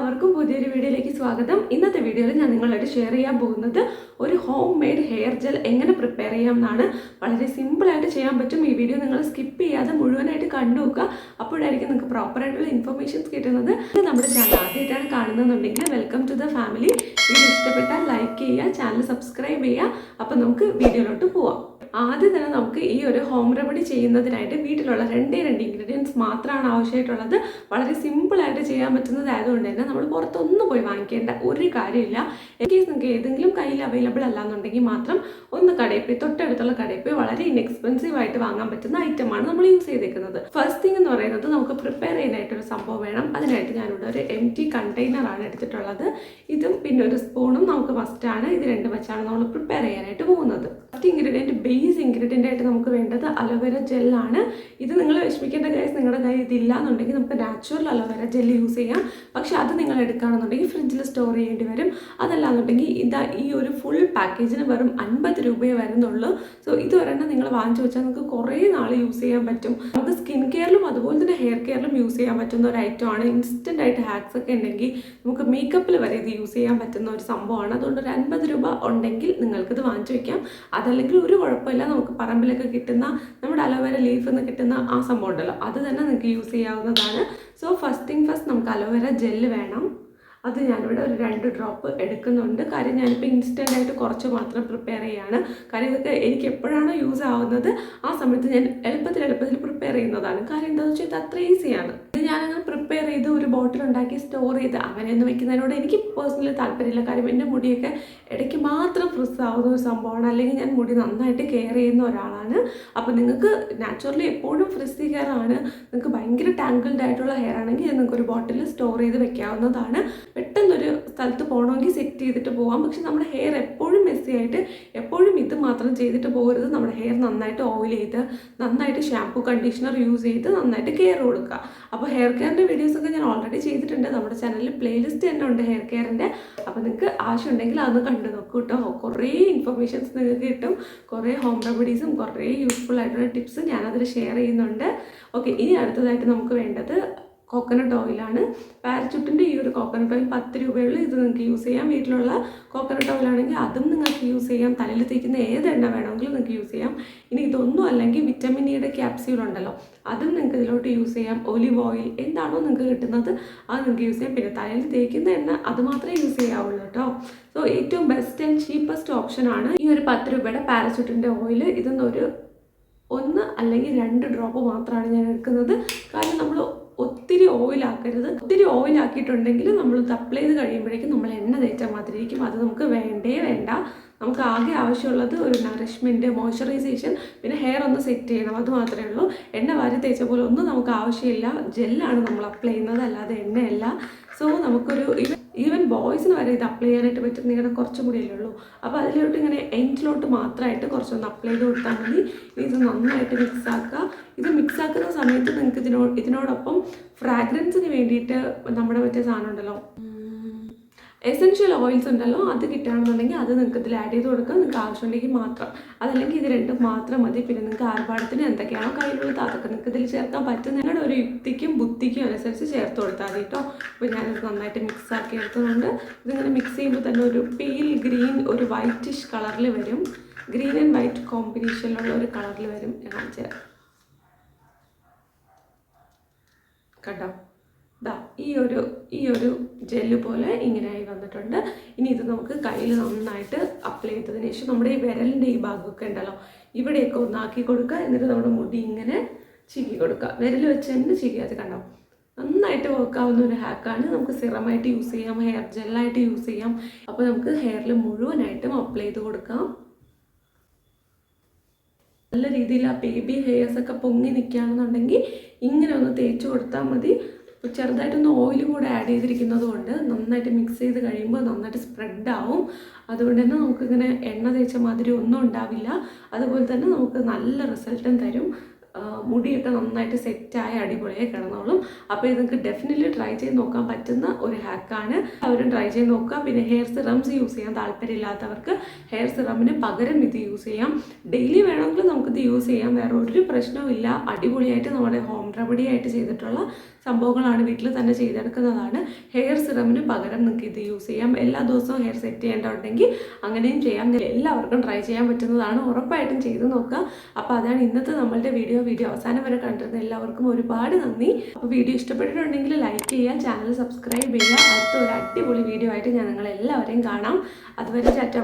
എല്ലാവർക്കും പുതിയൊരു വീഡിയോയിലേക്ക് സ്വാഗതം. ഇന്നത്തെ വീഡിയോയിൽ ഞാൻ നിങ്ങളായിട്ട് ഷെയർ ചെയ്യാൻ പോകുന്നത് ഒരു ഹോം മെയ്ഡ് ഹെയർ ജെൽ എങ്ങനെ പ്രിപ്പയർ ചെയ്യാം എന്നാണ് വളരെ സിമ്പിളായിട്ട് ചെയ്യാൻ പറ്റും. ഈ വീഡിയോ നിങ്ങൾ സ്കിപ്പ് ചെയ്യാതെ മുഴുവനായിട്ട് കണ്ടു നോക്കുക അപ്പോഴായിരിക്കും നിങ്ങൾക്ക് പ്രോപ്പറായിട്ടുള്ള ഇൻഫർമേഷൻസ് കിട്ടുന്നത്. ഇത് നമ്മുടെ ചാനൽ ആദ്യമായിട്ടാണ് കാണുന്നതെന്നുണ്ടെങ്കിൽ welcome to the family video ഇഷ്ടപ്പെട്ടാൽ ലൈക്ക് ചെയ്യുക ചാനൽ സബ്സ്ക്രൈബ് ചെയ്യുക. അപ്പോൾ നമുക്ക് വീഡിയോയിലോട്ട് പോവാം. ആദ്യം തന്നെ നമുക്ക് ഈ ഒരു ഹോം റെമഡി ചെയ്യുന്നതിനായിട്ട് വീട്ടിലുള്ള രണ്ടേ രണ്ട് ഇൻഗ്രീഡിയൻസ് മാത്രമാണ് ആവശ്യമായിട്ടുള്ളത്. വളരെ സിമ്പിളായിട്ട് ചെയ്യാൻ പറ്റുന്നതായതുകൊണ്ട് തന്നെ നമ്മൾ പുറത്തൊന്നും പോയി വാങ്ങിക്കേണ്ട ഒരു കാര്യമില്ല. കേസ് നിങ്ങൾക്ക് ഏതെങ്കിലും കയ്യിൽ അവൈലബിൾ അല്ലാന്നുണ്ടെങ്കിൽ മാത്രം ഒന്ന് കടയിൽ പോയി തൊട്ടടുത്തുള്ള കടയിൽ പോയി വളരെ ഇൻഎക്സ്പെൻസീവ് ആയിട്ട് വാങ്ങാൻ പറ്റുന്ന ഐറ്റമാണ് നമ്മൾ യൂസ് ചെയ്തേക്കുന്നത്. ഫസ്റ്റ് തിങ് എന്ന് പറയുന്നത് നമുക്ക് പ്രിപ്പയർ ചെയ്യാനായിട്ടൊരു സംഭവം വേണം. അതിനായിട്ട് ഞാനിവിടെ ഒരു എം ടി കണ്ടെയ്നറാണ് എടുത്തിട്ടുള്ളത്. ഇതും പിന്നെ ഒരു സ്പൂണും നമുക്ക് മസ്റ്റാണ് ഇത് രണ്ട് വെച്ചാണ് നമ്മൾ പ്രിപ്പയർ ചെയ്യാനായിട്ട് പോകുന്നത്. ഫസ്റ്റ് ഇൻഗ്രീഡിയന്റ് ബേസ് ഇൻഗ്രീഡിയന്റ് ആയിട്ട് നമുക്ക് വേണ്ടത് അലോവേര ജെല്ലാണ് ഇത് നിങ്ങൾ വിഷമിക്കേണ്ട കാര്യം നിങ്ങളുടെ കയ്യിൽ ഇതില്ല എന്നുണ്ടെങ്കിൽ നമുക്ക് നാച്ചുറൽ അലോവേര ജെല്ല് യൂസ് ചെയ്യാം. പക്ഷെ അത് നിങ്ങൾ എടുക്കുകയാണെന്നുണ്ടെങ്കിൽ ഫ്രിഡ്ജിൽ സ്റ്റോർ ചെയ്യേണ്ടി വരും. അതല്ലാന്നുണ്ടെങ്കിൽ ഇതാ ഈ ഒരു ഫുൾ പാക്കേജിന് വെറും അൻപത് രൂപയെ വരുന്നുള്ളൂ. സോ ഇത് ഒരെണ്ണം നിങ്ങൾ വാങ്ങിച്ചു വെച്ചാൽ നിങ്ങൾക്ക് കുറേ നാൾ യൂസ് ചെയ്യാൻ പറ്റും. നമുക്ക് സ്കിൻ കെയറിലും അതുപോലെ തന്നെ ഹെയർ കെയറിലും യൂസ് ചെയ്യാൻ പറ്റുന്ന ഒരു ഐറ്റമാണ് ഇൻസ്റ്റന്റ് ആയിട്ട് ഹാക്സ് ഒക്കെ ഉണ്ടെങ്കിൽ നമുക്ക് മേക്കപ്പിൽ വരെ ഇത് യൂസ് ചെയ്യാൻ പറ്റുന്ന ഒരു സംഭവമാണ്. അതുകൊണ്ട് ഒരു അൻപത് രൂപ ഉണ്ടെങ്കിൽ നിങ്ങൾക്കിത് വാങ്ങിച്ചു വയ്ക്കാം അതല്ലെങ്കിൽ ഒരു കുഴപ്പമില്ല. നമുക്ക് പറമ്പിലൊക്കെ കിട്ടുന്ന നമ്മുടെ അലോവേര ലീഫിൽ നിന്ന് കിട്ടുന്ന ആ സംഭവം ഉണ്ടല്ലോ അത് തന്നെ നിങ്ങൾക്ക് യൂസ് ചെയ്യാവുന്നതാണ്. സോ ഫസ്റ്റ് തിങ് ഫസ്റ്റ് നമുക്ക് അലോവേര ജെല്ല് വേണം. അത് ഞാനിവിടെ ഒരു രണ്ട് ഡ്രോപ്പ് എടുക്കുന്നുണ്ട്. കാര്യം ഞാനിപ്പോൾ ഇൻസ്റ്റന്റ് ആയിട്ട് കുറച്ച് മാത്രം പ്രിപ്പയർ ചെയ്യാണ്. കാര്യം ഇതൊക്കെ എനിക്ക് എപ്പോഴാണോ യൂസ് ആവുന്നത് ആ സമയത്ത് ഞാൻ എളുപ്പത്തിൽ എളുപ്പത്തിൽ പ്രിപ്പയർ ചെയ്യുന്നതാണ്. കാര്യം എന്താണെന്ന് വെച്ചാൽ ഇത് അത്ര ഈസിയാണ് ഞാനങ്ങനെ പ്രിപ്പയർ ചെയ്ത് ഒരു ബോട്ടിൽ ഉണ്ടാക്കി സ്റ്റോർ ചെയ്ത് അവനെന്ന് വെക്കുന്നതിനോട് എനിക്ക് പേഴ്സണലി താല്പര്യമില്ല. കാര്യം എന്റെ മുടിയൊക്കെ ഇടയ്ക്ക് മാത്രം ഫ്രിസ് ആവുന്ന ഒരു സംഭവമാണ്. അല്ലെങ്കിൽ ഞാൻ മുടി നന്നായിട്ട് കെയർ ചെയ്യുന്ന ഒരാളാണ്. അപ്പോൾ നിങ്ങൾക്ക് നാച്ചുറലി എപ്പോഴും ഫ്രിസി ഹെയർ ആണ്. നിങ്ങൾക്ക് ഭയങ്കര ടാങ്കിൾഡ് ആയിട്ടുള്ള ഹെയർ ആണെങ്കിൽ നിങ്ങൾക്ക് ഒരു ബോട്ടിൽ സ്റ്റോർ ചെയ്ത് വെക്കാവുന്നതാണ്. പെട്ടെന്നൊരു സ്ഥലത്ത് പോകണമെങ്കിൽ സെറ്റ് ചെയ്തിട്ട് പോകാം പക്ഷെ നമ്മുടെ ഹെയർ എപ്പോഴും മെസ്സി ആയിട്ട് എപ്പോഴും ഇത് മാത്രം ചെയ്തിട്ട് പോകരുത്. നമ്മുടെ ഹെയർ നന്നായിട്ട് ഓയിൽ ചെയ്ത് നന്നായിട്ട് ഷാംപൂ കണ്ടീഷണർ യൂസ് ചെയ്ത് നന്നായിട്ട് കെയർ കൊടുക്കുക. അപ്പോൾ ഹെയർ കെയറിന്റെ വീഡിയോസൊക്കെ ഞാൻ ഓൾറെഡി ചെയ്തിട്ടുണ്ട്. നമ്മുടെ ചാനലിൽ പ്ലേലിസ്റ്റ് തന്നെ ഉണ്ട് ഹെയർ കെയറിന്റെ അപ്പോൾ നിങ്ങൾക്ക് ആവശ്യമുണ്ടെങ്കിൽ അതൊന്ന് കണ്ടു നോക്കൂ കേട്ടോ. കുറേ ഇൻഫർമേഷൻസ് നിങ്ങൾക്ക് കിട്ടും. കുറേ ഹോം റെമഡീസും കുറേ യൂസ്ഫുൾ ആയിട്ടുള്ള ടിപ്സും ഞാനതിൽ ഷെയർ ചെയ്യുന്നുണ്ട്. ഓക്കെ ഇനി അടുത്തതായിട്ട് നമുക്ക് വേണ്ടത് കോക്കനട്ട് ഓയിലാണ് പാരച്ചുട്ടിന്റെ ഈ ഒരു കോക്കനട്ട് ഓയിൽ പത്ത് രൂപയുള്ള ഇത് നിങ്ങൾക്ക് യൂസ് ചെയ്യാം. വീട്ടിലുള്ള കോക്കനട്ട് ഓയിലാണെങ്കിൽ അതും നിങ്ങൾക്ക് യൂസ് ചെയ്യാം. തലയിൽ തേക്കുന്ന ഏത് എണ്ണ വേണമെങ്കിലും നിങ്ങൾക്ക് യൂസ് ചെയ്യാം. ഇനി ഇതൊന്നും അല്ലെങ്കിൽ വിറ്റമിൻ ഇയുടെ ക്യാപ്സ്യൂൾ ഉണ്ടല്ലോ അതും നിങ്ങൾക്ക് ഇതിലോട്ട് യൂസ് ചെയ്യാം. ഒലിവ് ഓയിൽ എന്താണോ നിങ്ങൾക്ക് കിട്ടുന്നത് അത് നിങ്ങൾക്ക് യൂസ് ചെയ്യാം. പിന്നെ തലയിൽ തേക്കുന്ന എണ്ണ അത് മാത്രമേ യൂസ് ചെയ്യാവുള്ളൂ കേട്ടോ. സോ ഏറ്റവും ബെസ്റ്റ് ആൻഡ് ചീപ്പസ്റ്റ് ആണ് ഈ ഒരു പത്ത് രൂപയുടെ പാരച്യൂട്ടിന്റെ ഓയിൽ ഇതൊന്നൊരു ഒന്ന് അല്ലെങ്കിൽ രണ്ട് ഡ്രോപ്പ് മാത്രമാണ് ഞാൻ എടുക്കുന്നത്. കാരണം നമ്മൾ ഒത്തിരി ഓയിലാക്കരുത്. ഒത്തിരി ഓയിലാക്കിയിട്ടുണ്ടെങ്കിൽ നമ്മൾ അപ്ലൈ ചെയ്ത് കഴിയുമ്പോഴേക്കും നമ്മൾ എണ്ണ തേച്ചാൽ മാത്രമായിരിക്കും അത് നമുക്ക് വേണ്ടേ വേണ്ട. നമുക്ക് ആകെ ആവശ്യമുള്ളത് ഒരു നറിഷ്മെന്റ് മോയ്സ്ചറൈസേഷൻ പിന്നെ ഹെയർ ഒന്ന് സെറ്റ് ചെയ്യണം. അത് മാത്രമേ ഉള്ളൂ. എണ്ണ വാരി തേച്ച പോലെ ഒന്നും നമുക്ക് ആവശ്യമില്ല. ജെല്ലാണ് നമ്മൾ അപ്ലൈ ചെയ്യുന്നത്. അല്ലാതെ എണ്ണയല്ല. സോ നമുക്കൊരു ഈവൻ ബോയ്സിന് വരെ ഇത് അപ്ലൈ ചെയ്യാനായിട്ട് പറ്റും നിങ്ങളുടെ കുറച്ചും കൂടിയല്ലേ ഉള്ളൂ. അപ്പോൾ അതിലോട്ട് ഇങ്ങനെ എൻഡിലോട്ട് മാത്രമായിട്ട് കുറച്ചൊന്ന് അപ്ലൈ ചെയ്ത് കൊടുത്താൽ മതി. ഇത് നന്നായിട്ട് മിക്സ് ആക്കുക. ഇത് മിക്സ് ആക്കുന്ന സമയത്ത് നിങ്ങൾക്ക് ഇതിനോ ഇതിനോടൊപ്പം ഫ്രാഗ്രൻസിന് വേണ്ടിയിട്ട് നമ്മുടെ മറ്റേ സാധനം ഉണ്ടല്ലോ. എസെൻഷ്യൽ ഓയിൽസ് ഉണ്ടല്ലോ അത് കിട്ടുകയാണെന്നുണ്ടെങ്കിൽ അത് നിങ്ങൾക്ക് ഇതിൽ ആഡ് ചെയ്ത് കൊടുക്കുക. നിങ്ങൾക്ക് ആവശ്യമുണ്ടെങ്കിൽ മാത്രം. അതല്ലെങ്കിൽ ഇത് രണ്ടും മാത്രം മതി. പിന്നെ നിങ്ങൾക്ക് ആർഭാടത്തിന് എന്തൊക്കെയാണോ കയ്യിലുള്ളത് അതൊക്കെ നിങ്ങൾക്ക് ഇതിൽ ചേർക്കാൻ പറ്റും നിങ്ങളുടെ ഒരു യുക്തിക്കും ബുദ്ധിക്കും അനുസരിച്ച് ചേർത്ത് കൊടുത്താൽ കേട്ടോ. അപ്പോൾ ഞാനിത് നന്നായിട്ട് മിക്സ് ആക്കി എടുക്കുന്നുണ്ട് ഇതിങ്ങനെ മിക്സ് ചെയ്യുമ്പോൾ തന്നെ ഒരു പീൽ ഗ്രീൻ ഒരു വൈറ്റിഷ് കളറിൽ വരും. ഗ്രീൻ ആൻഡ് വൈറ്റ് കോമ്പിനേഷനിലുള്ള ഒരു കളറിൽ വരും. ഞാൻ കാണിച്ചു തരാം ദാ ഈ ഒരു ഈ ഒരു ജെല്ല് പോലെ ഇങ്ങനെയായി വന്നിട്ടുണ്ട്. ഇനി ഇത് നമുക്ക് കയ്യിൽ നന്നായിട്ട് അപ്ലൈ ചെയ്തതിന് ശേഷം നമ്മുടെ ഈ വിരലിന്റെ ഈ ഭാഗമൊക്കെ ഉണ്ടല്ലോ ഇവിടെയൊക്കെ ഒന്നാക്കി കൊടുക്കുക. എന്നിട്ട് നമ്മുടെ മുടി ഇങ്ങനെ ചീകി കൊടുക്കുക. വിരൽ വെച്ച് തന്നെ ചീകി അത് കണ്ടോ? നന്നായിട്ട് വർക്കാവുന്ന ഒരു ഹാക്കാണ് നമുക്ക് സിറമായിട്ട് യൂസ് ചെയ്യാം ഹെയർ ജെല്ലായിട്ട് യൂസ് ചെയ്യാം. അപ്പോൾ നമുക്ക് ഹെയറിൽ മുഴുവനായിട്ടും അപ്ലൈ ചെയ്ത് കൊടുക്കാം. നല്ല രീതിയിൽ ആ ബേബി ഹെയർസൊക്കെ പൊങ്ങി നിൽക്കുകയാണെന്നുണ്ടെങ്കിൽ ഇങ്ങനെ ഒന്ന് തേച്ച് കൊടുത്താൽ മതി. ചെറുതായിട്ടൊന്ന് ഓയിലും കൂടെ ആഡ് ചെയ്തിരിക്കുന്നത് കൊണ്ട് നന്നായിട്ട് മിക്സ് ചെയ്ത് കഴിയുമ്പോൾ നന്നായിട്ട് സ്പ്രെഡ് ആവും. അതുകൊണ്ട് തന്നെ നമുക്കിങ്ങനെ എണ്ണ തേച്ച മാതിരി ഒന്നും ഉണ്ടാവില്ല. അതുപോലെ തന്നെ നമുക്ക് നല്ല റിസൾട്ടും തരും. മുടിയൊക്കെ നന്നായിട്ട് സെറ്റായി അടിപൊളിയായി കിടന്നോളും. അപ്പോൾ നിങ്ങൾക്ക് ഡെഫിനറ്റ്ലി ട്രൈ ചെയ്ത് നോക്കാൻ പറ്റുന്ന ഒരു ഹാക്കാണ് അവരും ട്രൈ ചെയ്ത് നോക്കുക. പിന്നെ ഹെയർ സിറംസ് യൂസ് ചെയ്യാൻ താല്പര്യമില്ലാത്തവർക്ക് ഹെയർ സിറമിന് പകരം ഇത് യൂസ് ചെയ്യാം. ഡെയിലി വേണമെങ്കിൽ നമുക്കിത് യൂസ് ചെയ്യാം. വേറെ ഒരു പ്രശ്നവും ഇല്ല. അടിപൊളിയായിട്ട് നമ്മുടെ ഹോം റെമഡി ആയിട്ട് ചെയ്തിട്ടുള്ള സംഭവങ്ങളാണ് വീട്ടിൽ തന്നെ ചെയ്തെടുക്കുന്നതാണ്. ഹെയർ സിറമിന് പകരം നിങ്ങൾക്ക് ഇത് യൂസ് ചെയ്യാം. എല്ലാ ദിവസവും ഹെയർ സെറ്റ് ചെയ്യേണ്ടതുണ്ടെങ്കിൽ അങ്ങനെയും ചെയ്യാം. എല്ലാവർക്കും ട്രൈ ചെയ്യാൻ പറ്റുന്നതാണ്. ഉറപ്പായിട്ടും ചെയ്ത് നോക്കുക. അപ്പോൾ അതാണ് ഇന്നത്തെ നമ്മളുടെ വീഡിയോ വീഡിയോ അവസാനം വരെ കണ്ടിരുന്ന എല്ലാവർക്കും ഒരുപാട് നന്ദി. വീഡിയോ ഇഷ്ടപ്പെട്ടിട്ടുണ്ടെങ്കിൽ ലൈക്ക് ചെയ്യുക ചാനൽ സബ്സ്ക്രൈബ് ചെയ്യുക. അടുത്ത ഒരു അടിപൊളി വീഡിയോ ആയിട്ട് ഞാൻ നിങ്ങളെല്ലാവരെയും കാണാം. അതുവരെ ചാറ്റ